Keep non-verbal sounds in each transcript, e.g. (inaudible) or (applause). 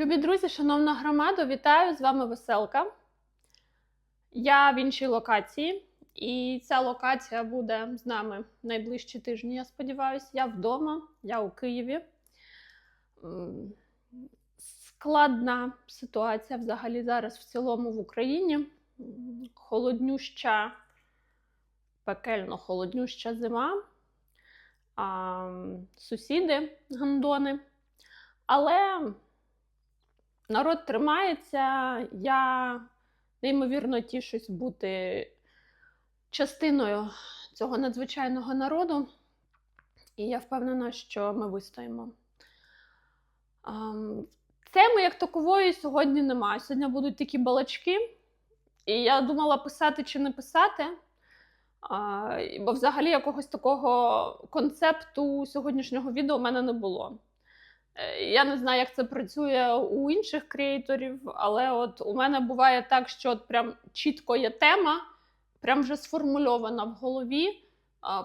Любі друзі, шановна громада, вітаю! З вами Веселка. Я в іншій локації, і ця локація буде з нами найближчі тижні, я сподіваюся. Я вдома, я у Києві. Складна ситуація взагалі зараз в цілому в Україні. Холоднюща, пекельно холоднюща зима. А, сусіди гандони. Але народ тримається. Я неймовірно тішусь бути частиною цього надзвичайного народу, і я впевнена, що ми вистоїмо. Теми як такової сьогодні немає. Сьогодні будуть такі балачки, і я думала писати чи не писати. Бо взагалі якогось такого концепту сьогоднішнього відео в мене не було. Е, Я не знаю, як це працює у інших креаторів, але от у мене буває так, що от прям чітко є тема, прям вже сформульована в голові,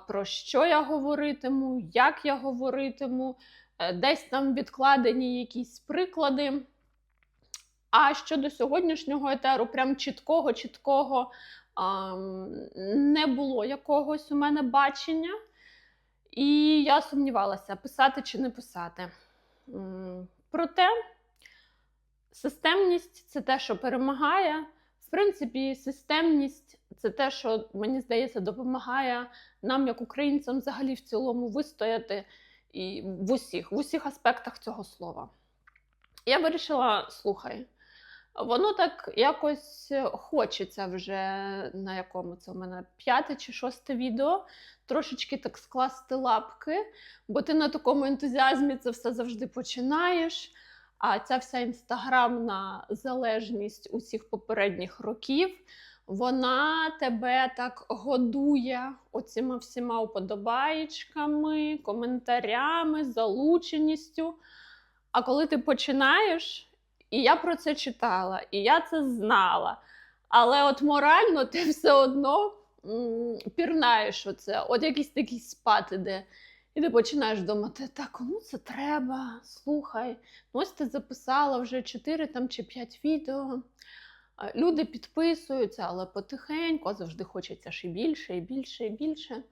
про що я говоритиму, як я говоритиму, е, десь там відкладені якісь приклади. А щодо сьогоднішнього етеру, прям чіткого, чіткого не було якогось у мене бачення. І я сумнівалася, писати чи не писати. Проте системність це те, що перемагає. В принципі, системність це те, що мені здається, допомагає нам, як українцям, взагалі в цілому вистояти і в усіх, в усіх аспектах цього слова. Я вирішила: слухай, воно так якось хочеться вже на якому це у мене п'яте чи шосте відео. Трошечки так скласти лапки, бо ти на такому ентузіазмі це все завжди починаєш. А ця вся інстаграмна залежність усіх попередніх років, вона тебе так годує оціма всіма уподобаєчками, коментарями, залученістю. А коли ти починаєш, і я про це читала, і я це знала. Але от морально ти все одно пірнаєш оце, от якийсь такий спад іде. І ти починаєш думати, так, кому це треба? Слухай, ну ось ти записала вже 4 там, чи 5 відео. Люди підписуються, але потихеньку, завжди хочеться ще більше, і більше, і більше.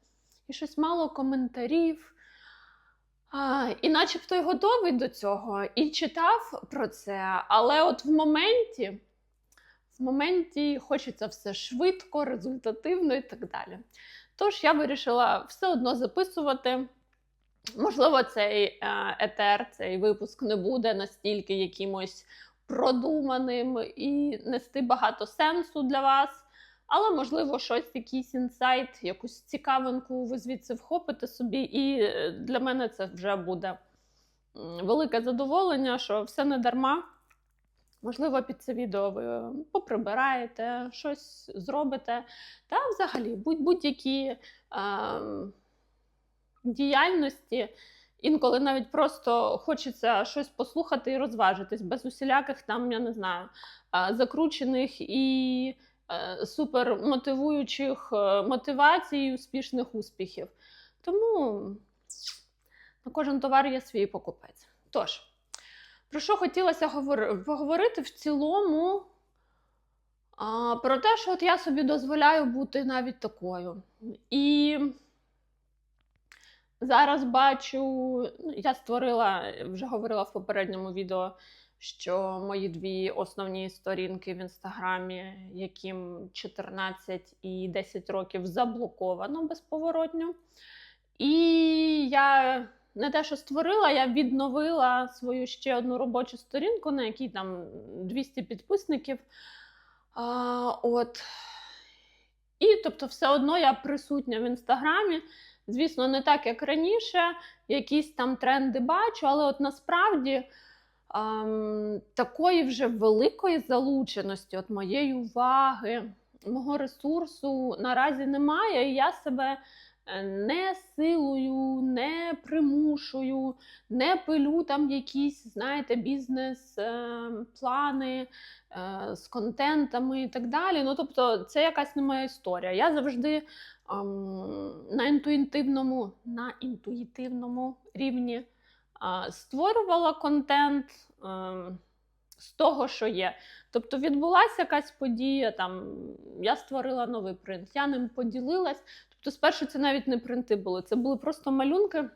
І щось мало коментарів. І начебто й готовий до цього, і читав про це, але от в моменті, в моменті хочеться все швидко, результативно і так далі. Тож я вирішила все одно записувати. Можливо, цей е, етер, цей випуск не буде настільки якимось продуманим і нести багато сенсу для вас. Але, можливо, щось, якийсь інсайт, якусь цікавинку ви звідси вхопите собі, і е, для мене це вже буде велике задоволення, що все не дарма. Можливо, під це відео ви поприбираєте, щось зробите. Та взагалі будь- будь-які ем, діяльності. Інколи навіть просто хочеться щось послухати і розважитись без усіляких там, я не знаю, закручених і е, супермотивуючих е, мотивацій, і успішних успіхів. Тому на кожен товар є свій покупець. Тож, про що хотілося поговорити в цілому? А, про те, що от я собі дозволяю бути навіть такою. І зараз бачу, ну, я створила, вже говорила в попередньому відео, що мої дві основні сторінки в інстаграмі, яким 14 і 10 років заблоковано безповоротньо. І я не те, що створила, я відновила свою ще одну робочу сторінку, на якій там 200 підписників. А, от. І тобто, все одно я присутня в інстаграмі. Звісно, не так, як раніше, якісь там тренди бачу, але от насправді такої вже великої залученості, от моєї уваги, мого ресурсу наразі немає. І я себе е, не силою, не примушую, не пилю там якісь, знаєте, бізнес-плани е, з контентами і так далі. Ну, тобто, це якась не моя історія. Я завжди на інтуїтивному, на інтуїтивному рівні створювала контент. ем, з того, що є. Тобто відбулася якась подія, там я створила новий принт, я ним поділилась. Тобто, спершу це навіть не принти були, це були просто малюнки.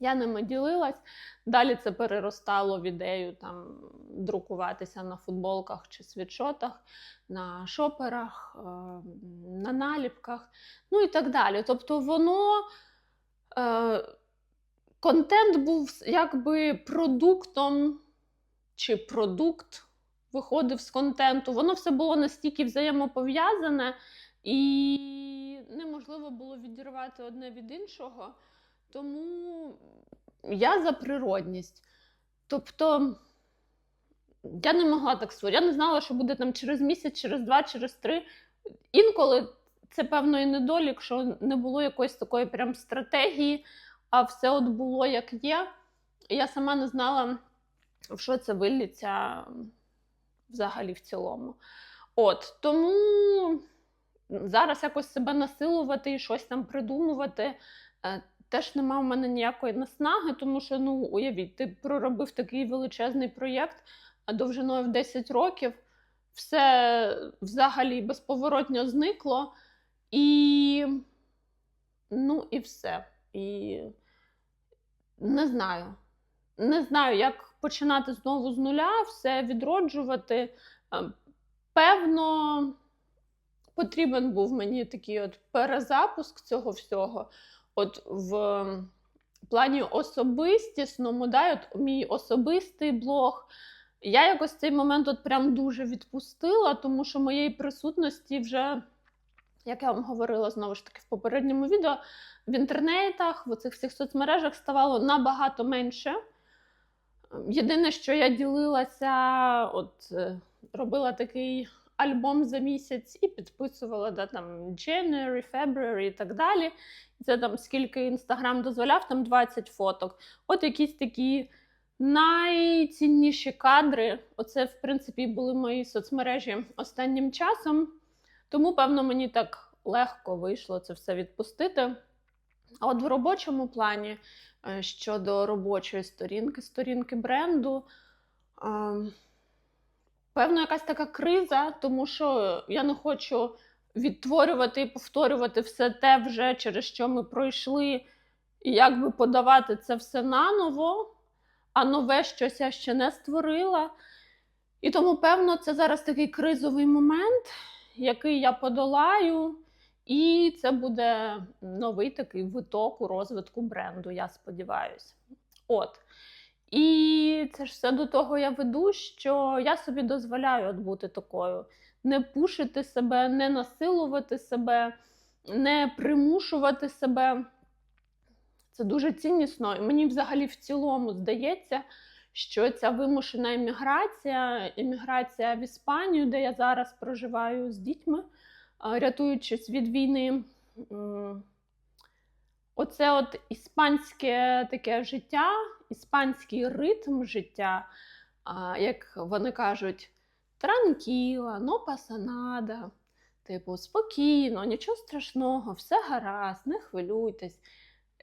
Я ними ділилась. Далі це переростало в ідею там друкуватися на футболках чи світшотах, на шоперах, е, на наліпках, ну і так далі. Тобто, воно е, контент був якби продуктом чи продукт виходив з контенту. Воно все було настільки взаємопов'язане, і неможливо було відірвати одне від іншого. Тому я за природність. Тобто я не могла так створити. Я не знала, що буде там через місяць, через два, через три. Інколи це певно і недолік, що не було якоїсь такої прям стратегії, а все от було як є. Я сама не знала, в що це виллється взагалі в цілому. От тому зараз якось себе насилувати і щось там придумувати. е, Теж нема в мене ніякої наснаги, тому що, ну, уявіть, ти проробив такий величезний проєкт довжиною в 10 років, все взагалі безповоротньо зникло, і ну, і все. І не знаю. Не знаю, як починати знову з нуля, все відроджувати. Е, Певно, потрібен був мені такий от перезапуск цього всього. От в плані особистісному, да, от мій особистий блог. Я якось цей момент от прям дуже відпустила, тому що моєї присутності вже, як я вам говорила знову ж таки в попередньому відео, в інтернетах, в цих всіх соцмережах ставало набагато менше. Єдине, що я ділилася, от е, робила такий альбом за місяць і підписувала да, там January, February і так далі. Це там скільки інстаграм дозволяв, там 20 фоток. От якісь такі найцінніші кадри. Оце, в принципі, були мої соцмережі останнім часом. Тому, певно, мені так легко вийшло це все відпустити. А от в робочому плані е, щодо робочої сторінки, сторінки бренду. е, Певно, якась така криза, тому що я не хочу відтворювати і повторювати все те, вже через що ми пройшли, і якби подавати це все наново, а нове щось я ще не створила. І тому, певно, це зараз такий кризовий момент, який я подолаю, і це буде новий такий виток у розвитку бренду, я сподіваюся. От. І це ж все до того я веду, що я собі дозволяю от бути такою, не пушити себе, не насилувати себе, не примушувати себе. Це дуже ціннісно. І мені взагалі в цілому здається, що ця вимушена еміграція, еміграція в Іспанію, де я зараз проживаю з дітьми, рятуючись від війни. Оце от іспанське таке життя, іспанський ритм життя, як вони кажуть, транкіла, но пасанада. Типу, спокійно, нічого страшного, все гаразд, не хвилюйтесь.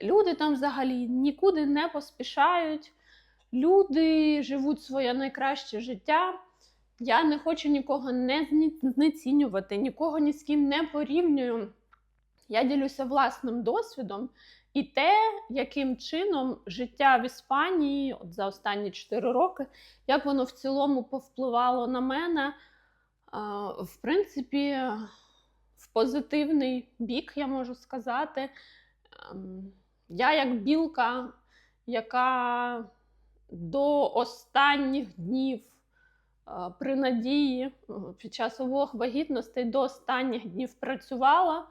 Люди там взагалі нікуди не поспішають, люди живуть своє найкраще життя. Я не хочу нікого не знецінювати, нікого ні з ким не порівнюю. Я ділюся власним досвідом і те, яким чином життя в Іспанії от за останні 4 роки, як воно в цілому повпливало на мене, в принципі, в позитивний бік, я можу сказати. Ем, Я як білка, яка до останніх днів е, при надії е, під час обох вагітностей до останніх днів працювала.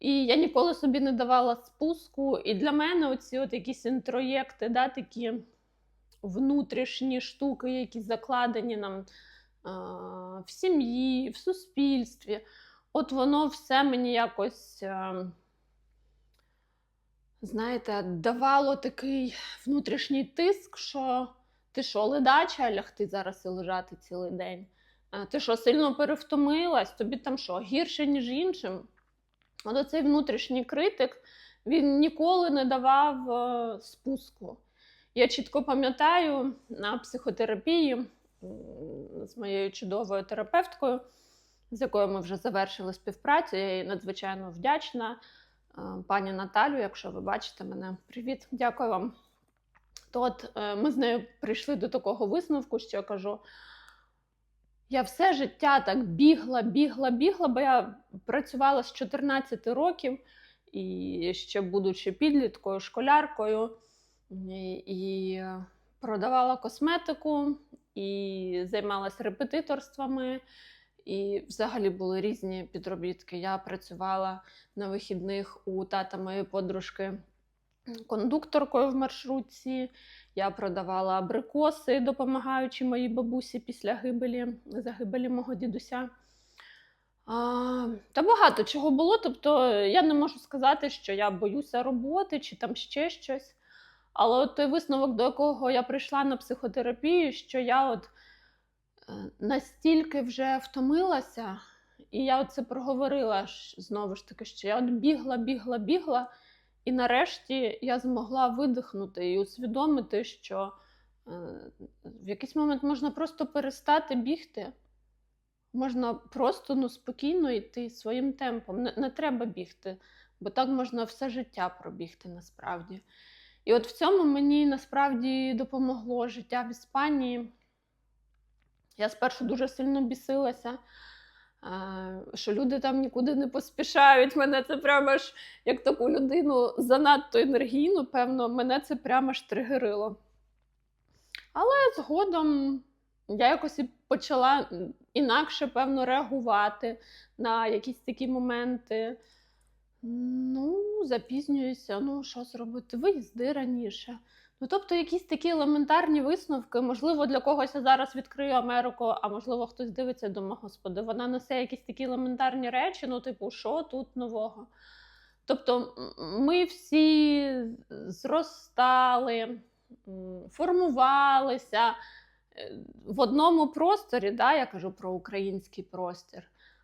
І я ніколи собі не давала спуску. І для мене оці от якісь інтроєкти, да, такі внутрішні штуки, які закладені нам а, в сім'ї, в суспільстві. От воно все мені якось, е, знаєте, давало такий внутрішній тиск, що ти що, ледача лягти зараз і лежати цілий день? Ти що, сильно перевтомилась? Тобі там що, гірше, ніж іншим? От оцей внутрішній критик він ніколи не давав е, спуску. Я чітко пам'ятаю на психотерапії з моєю чудовою терапевткою, з якою ми вже завершили співпрацю. Я їй надзвичайно вдячна. Е, Пані Наталю, якщо ви бачите мене, привіт, дякую вам. То от е, ми з нею прийшли до такого висновку, що я кажу. Я все життя так бігла, бігла, бігла, бо я працювала з 14 років і ще будучи підліткою, школяркою, і, і продавала косметику, і займалася репетиторствами. І взагалі були різні підробітки. Я працювала на вихідних у тата моєї подружки кондукторкою в маршрутці. Я продавала абрикоси, допомагаючи моїй бабусі після гибелі, загибелі мого дідуся. А, та багато чого було. Тобто я не можу сказати, що я боюся роботи чи там ще щось. Але от той висновок, до якого я прийшла на психотерапію, що я от настільки вже втомилася, і я це проговорила знову ж таки, що я от бігла, бігла, бігла. І нарешті я змогла видихнути і усвідомити, що е, в якийсь момент можна просто перестати бігти. Можна просто ну, спокійно йти своїм темпом. Не, не треба бігти, бо так можна все життя пробігти насправді. І от в цьому мені насправді допомогло життя в Іспанії. Я спершу дуже сильно бісилася, що люди там нікуди не поспішають. Мене це прямо ж як таку людину занадто енергійну, певно, мене це прямо ж тригерило. Але згодом я якось почала інакше, певно, реагувати на якісь такі моменти. Ну, запізнююся, ну що зробити? Виїзди раніше. Ну, тобто, якісь такі елементарні висновки. Можливо, для когось я зараз відкрию Америку, а можливо, хтось дивиться і думає, господи, вона несе якісь такі елементарні речі, ну, типу, що тут нового? Тобто, ми всі зростали, формувалися е, в одному просторі, да, я кажу про український простір.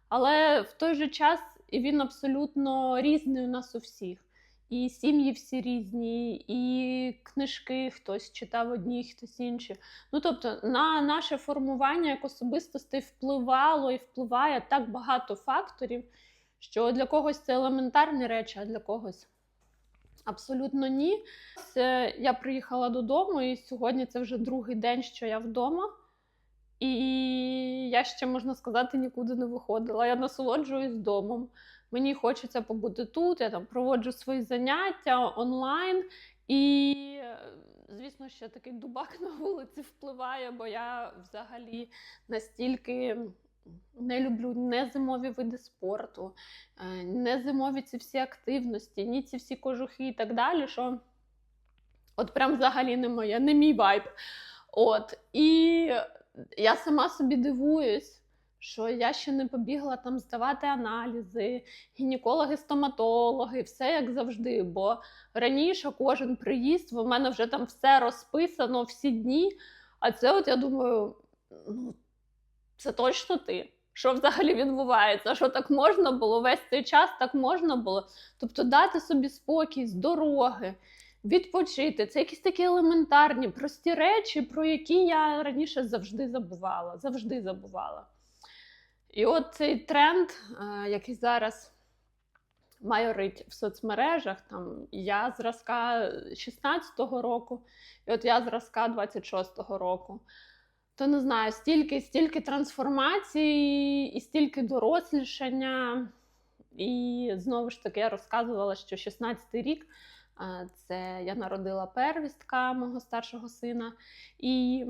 Але в той же час він абсолютно різний у нас у всіх. І сім'ї всі різні, і книжки хтось читав одні, хтось інші. Ну тобто, на наше формування як особистостей впливало і впливає так багато факторів, що для когось це елементарні речі, а для когось абсолютно ні. Це я приїхала додому, і сьогодні це вже другий день, що я вдома. І я ще, можна сказати, нікуди не виходила. Я насолоджуюсь домом. Мені хочеться побути тут, я там проводжу свої заняття онлайн. І, звісно, ще такий дубак (laughs) на вулиці впливає, бо я взагалі настільки не люблю не зимові види спорту, е, не зимові ці всі активності, ні ці всі кожухи і так далі. що От прям взагалі не моє, не мій вайб. От. І я сама собі дивуюсь, що я ще не побігла там здавати аналізи, гінекологи, стоматологи, все як завжди. Бо раніше кожен приїзд, в мене вже там все розписано, всі дні. А це, от я думаю, ну, це точно ти. Що взагалі відбувається? Що так можна було? Весь цей час так можна було. Тобто дати собі спокій з дороги, відпочити. Це якісь такі елементарні, прості речі, про які я раніше завжди забувала. Завжди забувала. І от цей тренд, е, який зараз майорить в соцмережах, там я зразка 16-го року, і от я зразка 26-го року. То не знаю, стільки, стільки трансформацій і стільки дорослішання. І знову ж таки я розказувала, що 16-й рік е, це я народила первістка мого старшого сина. І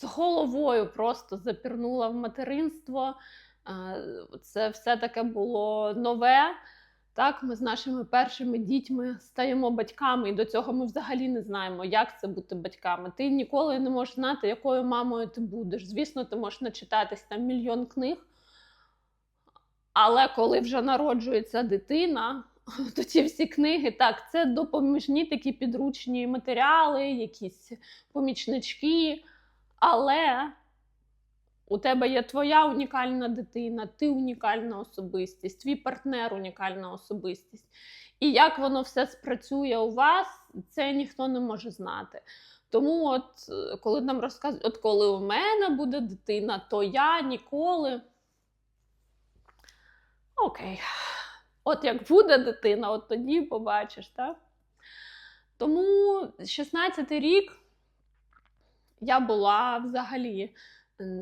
з головою просто запірнула в материнство. Це все таке було нове. Так, ми з нашими першими дітьми стаємо батьками, і до цього ми взагалі не знаємо, як це бути батьками. Ти ніколи не можеш знати, якою мамою ти будеш. Звісно, ти можеш начитатись там мільйон книг. Але коли вже народжується дитина, (laughs) то ці всі книги, так, це допоміжні такі підручні матеріали, якісь помічнички. Але У тебе є твоя унікальна дитина, ти унікальна особистість, твій партнер унікальна особистість. І як воно все спрацює у вас, це ніхто не може знати. Тому, от е, коли нам розказують, от коли у мене буде дитина, то я ніколи. Окей. От як буде дитина, от тоді побачиш, так? Тому 16-й рік я була взагалі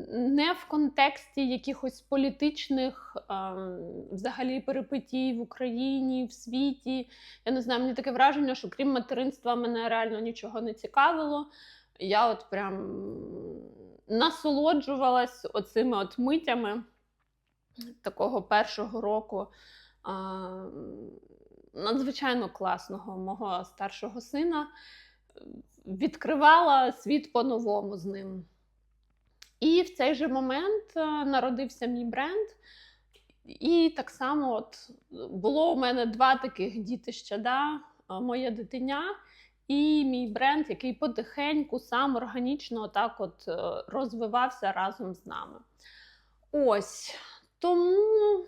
не в контексті якихось політичних ем, взагалі перипетій в Україні, в світі. Я не знаю, мені таке враження, що крім материнства мене реально нічого не цікавило. Я от прям насолоджувалась оцими от митями такого першого року надзвичайно класного мого старшого сина. Відкривала світ по-новому з ним. І в цей же момент е, народився мій бренд. І так само от було у мене два таких дітища, да? е, моє дитиня і мій бренд, який потихеньку сам органічно так от е, розвивався разом з нами. Ось. Тому,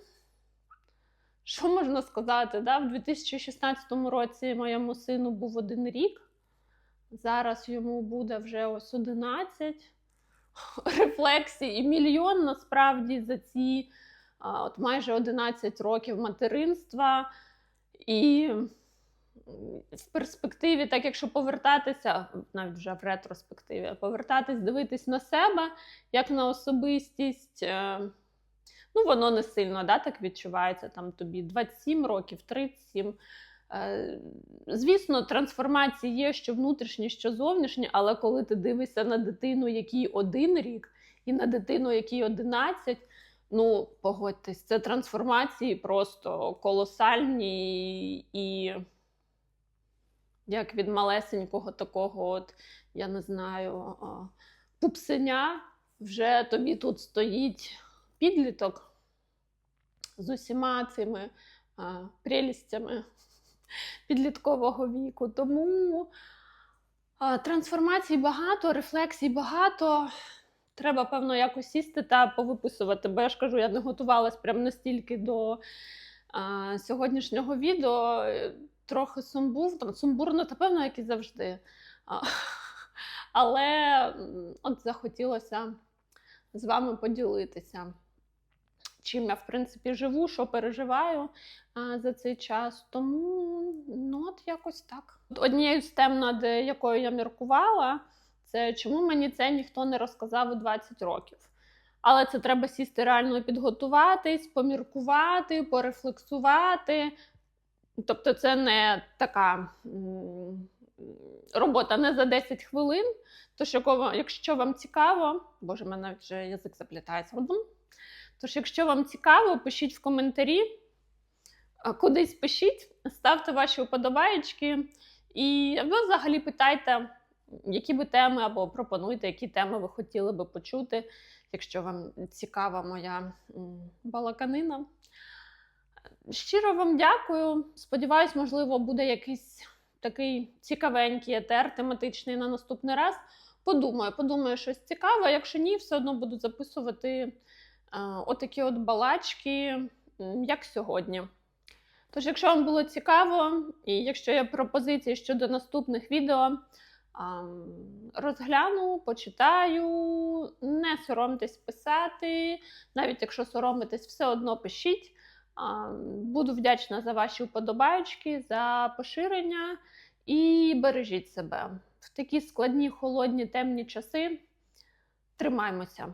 що можна сказати, да? в 2016 році моєму сину був один рік. Зараз йому буде вже ось 11 (laughs) рефлексій і мільйон насправді за ці от майже 11 років материнства. І в перспективі, так якщо повертатися, навіть вже в ретроспективі, повертатись, дивитись на себе як на особистість. е, Ну, воно не сильно да, так відчувається. Там тобі 27 років, 37. Е, Звісно, трансформації є що внутрішні, що зовнішні, але коли ти дивишся на дитину, якій один рік, і на дитину, якій 11, ну погодьтесь, це трансформації просто колосальні і як від малесенького такого, от, я не знаю, пупсеня, вже тобі тут стоїть підліток з усіма цими прелістями підліткового віку. Тому трансформацій багато, рефлексій багато. Треба, певно, якось сісти та повиписувати. Бо я ж кажу, я не готувалась прям настільки до а, сьогоднішнього відео. Трохи сумбув, там сумбурно, та певно, як і завжди. А, але от захотілося з вами поділитися чим я, в принципі, живу, що переживаю а, за цей час. Тому ну, от якось так. Однією з тем, над якою я міркувала, це чому мені це ніхто не розказав у 20 років. Але це треба сісти реально підготуватись, поміркувати, порефлексувати. Тобто, це не така робота не за 10 хвилин. Тож, якщо вам цікаво, боже, мене вже язик заплітається. Тож, якщо вам цікаво, пишіть в коментарі, кудись пишіть, ставте ваші вподобаєчки. І ви взагалі питайте, які би теми або пропонуйте, які теми ви хотіли би почути, якщо вам цікава моя балаканина. Щиро вам дякую. Сподіваюсь, можливо, буде якийсь такий цікавенький етер тематичний на наступний раз. Подумаю, подумаю щось цікаве. Якщо ні, все одно буду записувати отакі от балачки, як сьогодні. Тож, якщо вам було цікаво, і якщо є пропозиції щодо наступних відео, розгляну, почитаю, не соромтесь писати. Навіть якщо соромитесь, все одно пишіть. Буду вдячна за ваші вподобаєчки, за поширення і бережіть себе. В такі складні, холодні, темні часи. Тримаймося.